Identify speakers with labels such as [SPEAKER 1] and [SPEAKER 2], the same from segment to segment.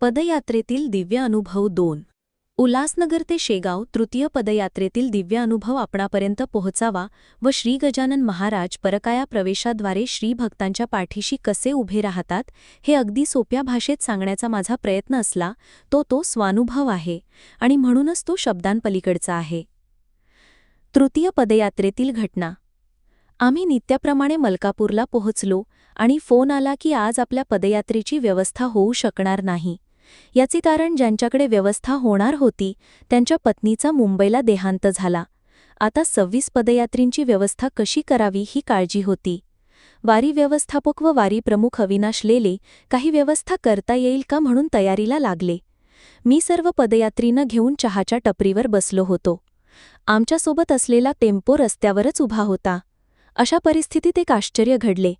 [SPEAKER 1] पदयात्रेतील दिव्य अनुभव दोन. उल्हासनगर ते शेगाव तृतीय पदयात्रेतील दिव्य अनुभव आपणापर्यंत पोहोचावा व श्री गजानन महाराज परकाया प्रवेशाद्वारे श्री भक्तांच्या पाठीशी कसे उभे राहतात हे अगदी सोप्या भाषेत सांगण्याचा माझा प्रयत्न असला तो तो स्वानुभव आहे आणि म्हणूनच तो शब्दांपलीकडचा आहे. तृतीय पदयात्रेतील घटना. आम्ही नित्याप्रमाणे मलकापूरला पोहोचलो आणि फोन आला की आज आपल्या पदयात्रेची व्यवस्था होऊ शकणार नाही. याचे कारण ज्यांच्याकडे व्यवस्था होणार होती त्यांच्या पत्नीचा मुंबईला देहांत झाला. आता सव्वीस पदयात्रींची व्यवस्था कशी करावी ही काळजी होती. वारी व्यवस्थापक व वारी प्रमुख अविनाश लेले काही व्यवस्था करता येईल का म्हणून तयारीला लागले. मी सर्व पदयात्रींना घेऊन चहाच्या टपरीवर बसलो होतो. आमच्यासोबत असलेला टेम्पो रस्त्यावरच उभा होता. अशा परिस्थितीत एक आश्चर्य घडले.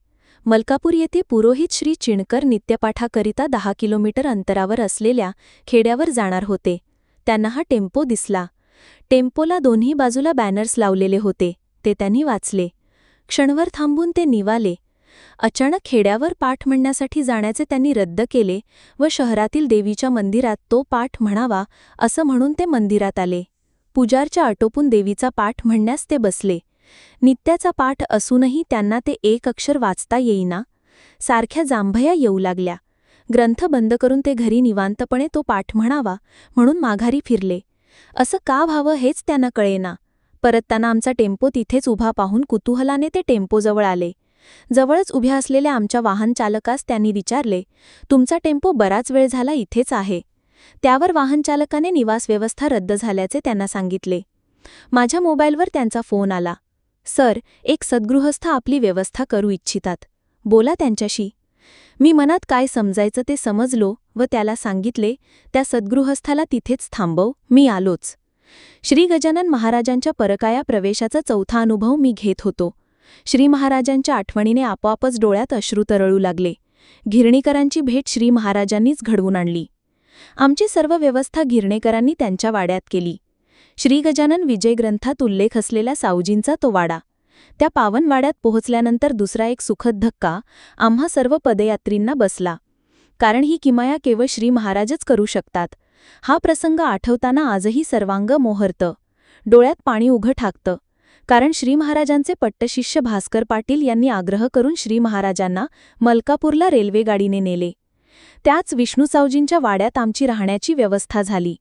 [SPEAKER 1] मलकापूर येथे पुरोहित श्री चिणकर नित्यपाठाकरिता दहा किलोमीटर अंतरावर असलेल्या खेड्यावर जाणार होते. त्यांना हा टेम्पो दिसला. टेम्पोला दोन्ही बाजूला बॅनर्स लावलेले होते. ते त्यांनी वाचले. क्षणभर थांबून ते निवाले. अचानक खेड्यावर पाठ म्हणण्यासाठी जाण्याचे त्यांनी रद्द केले व शहरातील देवीच्या मंदिरात तो पाठ म्हणावा असं म्हणून ते मंदिरात आले. पुजारच्या आटोपून देवीचा पाठ म्हणण्यास ते बसले. नित्याचा पाठ असूनही त्यांना ते एक अक्षर वाचता येईना. सारख्या जांभया येऊ लागल्या. ग्रंथ बंद करून ते घरी निवांतपणे तो पाठ म्हणावा म्हणून माघारी फिरले. असं का व्हावं हेच त्यांना कळेना. परतताना आमचा टेम्पो तिथेच उभा पाहून कुतूहलाने ते टेम्पोजवळ आले. जवळच उभ्या असलेल्या आमच्या वाहनचालकास त्यांनी विचारले तुमचा टेम्पो बराच वेळ झाला इथेच आहे. त्यावर वाहनचालकाने निवास व्यवस्था रद्द झाल्याचे त्यांना सांगितले. माझ्या मोबाईलवर त्यांचा फोन आला. सर एक सद्गृहस्थ आपली व्यवस्था करू इच्छितात. बोला त्यांच्याशी. मी मनात काय समजायचं ते समजलो व त्याला सांगितले त्या सद्गृहस्थाला तिथेच थांबव मी आलोच. श्री गजानन महाराजांच्या परकाया प्रवेशाचा चौथा अनुभव मी घेत होतो. श्री महाराजांच्या आठवणीने आपोआपच डोळ्यात अश्रू तरळू लागले. घिरणीकरांची भेट श्री महाराजांनीच घडवून आणली. आमची सर्व व्यवस्था घिरणेकरांनी त्यांच्या वाड्यात केली. श्री गजानन विजय ग्रंथात उल्लेख असलेल्या सावजींचा तो वाडा. त्या पावनवाड्यात पोहोचल्यानंतर दुसरा एक सुखद धक्का आम्हा सर्व पदयात्रींना बसला. कारण ही किमाया केवळ श्री महाराजच करू शकतात. हा प्रसंग आठवताना आजही सर्वांग मोहरतं. डोळ्यात पाणी उघं ठाकतं. कारण श्री महाराजांचे पट्टशिष्य भास्कर पाटील यांनी आग्रह करून श्री महाराजांना मलकापूरला रेल्वेगाडीने नेले. त्याच विष्णूसावजींच्या वाड्यात आमची राहण्याची व्यवस्था झाली.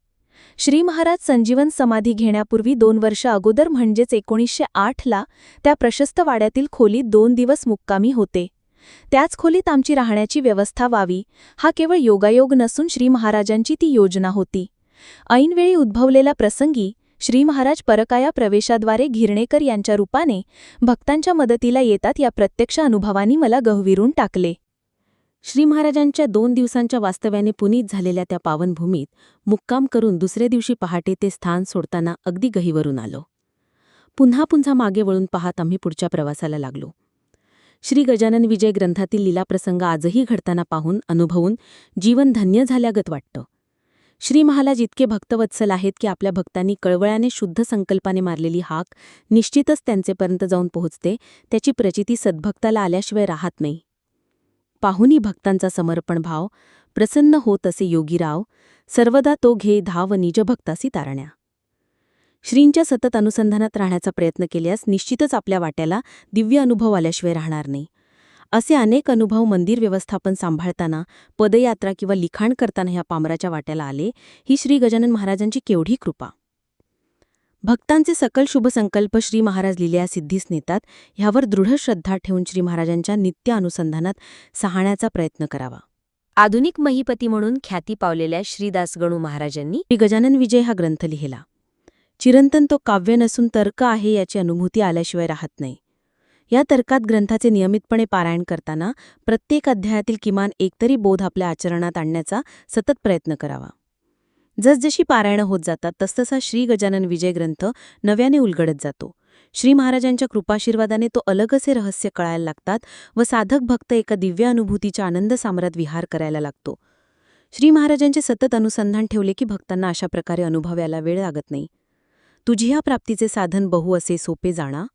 [SPEAKER 1] श्री महाराज संजीवन समाधी घेण्यापूर्वी दोन वर्ष अगोदर म्हणजेच एकोणीसशे आठला त्या प्रशस्त वाड्यातील खोलीत दोन दिवस मुक्कामी होते. त्याच खोलीत आमची राहण्याची व्यवस्था व्हावी हा केवळ योगायोग नसून श्री महाराजांची ती योजना होती. ऐनवेळी उद्भवलेल्या प्रसंगी श्री महाराज परकाया प्रवेशाद्वारे घिरणेकर यांच्या रूपाने भक्तांच्या मदतीला येतात या प्रत्यक्ष अनुभवानी मला गहविरून टाकले. श्री महाराजांच्या दोन दिवसांच्या वास्तव्याने पुनीत झालेल्या त्या पावनभूमीत मुक्काम करून दुसऱ्या दिवशी पहाटे ते स्थान सोडताना अगदी गहीवरून आलो. पुन्हा पुन्हा मागे वळून पाहत आम्ही पुढच्या प्रवासाला लागलो. श्री गजानन विजय ग्रंथातील लीलाप्रसंग आजही घडताना पाहून अनुभवून जीवन धन्य झाल्यागत वाटतं. श्री महाराज इतके भक्तवत्सल आहेत की आपल्या भक्तांनी कळवळ्याने शुद्ध संकल्पाने मारलेली हाक निश्चितच त्यांचेपर्यंत जाऊन पोहोचते त्याची प्रचिती सद्भक्ताला आल्याशिवाय राहत नाही. पाहुनी भक्तांचा समर्पण भाव प्रसन्न होत असे योगीराव सर्वदा तो घे धाव निजभक्तासी तारण्या. श्रींच्या सतत अनुसंधानात राहण्याचा प्रयत्न केल्यास निश्चितच आपल्या वाट्याला दिव्य अनुभव आल्याशिवाय राहणार नाही. असे अनेक अनुभव मंदिर व्यवस्थापन सांभाळताना पदयात्रा किंवा लिखाण करताना ह्या पामराच्या वाट्याला आले ही श्री गजानन महाराजांची केवढी कृपा. भक्तांचे सकल शुभ संकल्प श्री महाराज लिल्या सिद्धीस नेतात ह्यावर दृढ श्रद्धा ठेवून श्री महाराजांच्या नित्य अनुसंधानात सहाण्याचा प्रयत्न करावा. आधुनिक महिपती म्हणून ख्याती पावलेल्या श्रीदासगणू महाराजांनी श्री गजानन विजय हा ग्रंथ लिहिला. चिरंतन तो काव्य नसून तर्क आहे याची अनुभूती आल्याशिवाय राहत नाही. या तर्कात ग्रंथाचे नियमितपणे पारायण करताना प्रत्येक अध्यायातील किमान एकतरी बोध आपल्या आचरणात आणण्याचा सतत प्रयत्न करावा. जसजशी पारायणं होत जातात तसतसा श्री गजानन विजय ग्रंथ नव्याने उलगडत जातो. श्री महाराजांच्या कृपाशीर्वादाने तो अलग असे रहस्य कळायला लागतात व साधक भक्त एका दिव्य अनुभूतीच्या आनंद साम्रात विहार करायला लागतो. श्री महाराजांचे सतत अनुसंधान ठेवले की भक्तांना अशा प्रकारे अनुभवायला वेळ लागत नाही. तुझी ह्या प्राप्तीचे साधन बहु असे सोपे जाणा.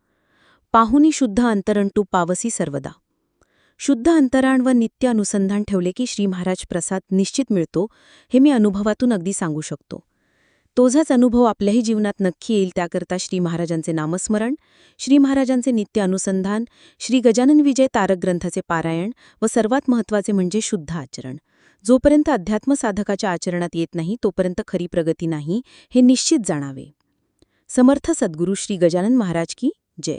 [SPEAKER 1] पाहुनी शुद्ध अंतरण तू पावसी सर्वदा. शुद्ध अंतराण व नित्य अनुसंधान ठेवले की श्री महाराज प्रसाद निश्चित मिळतो हे मी अनुभवातून अगदी सांगू शकतो. तोझाच अनुभव आपल्याही जीवनात नक्की येईल त्याकरता श्री महाराजांचे नामस्मरण श्री महाराजांचे नित्य अनुसंधान श्री गजानन विजय तारक ग्रंथाचे पारायण व सर्वात महत्त्वाचे म्हणजे शुद्ध आचरण. जोपर्यंत अध्यात्म साधकाच्या आचरणात येत नाही तोपर्यंत खरी प्रगती नाही हे निश्चित जाणावे. समर्थ सद्गुरू श्री गजानन महाराज की जय.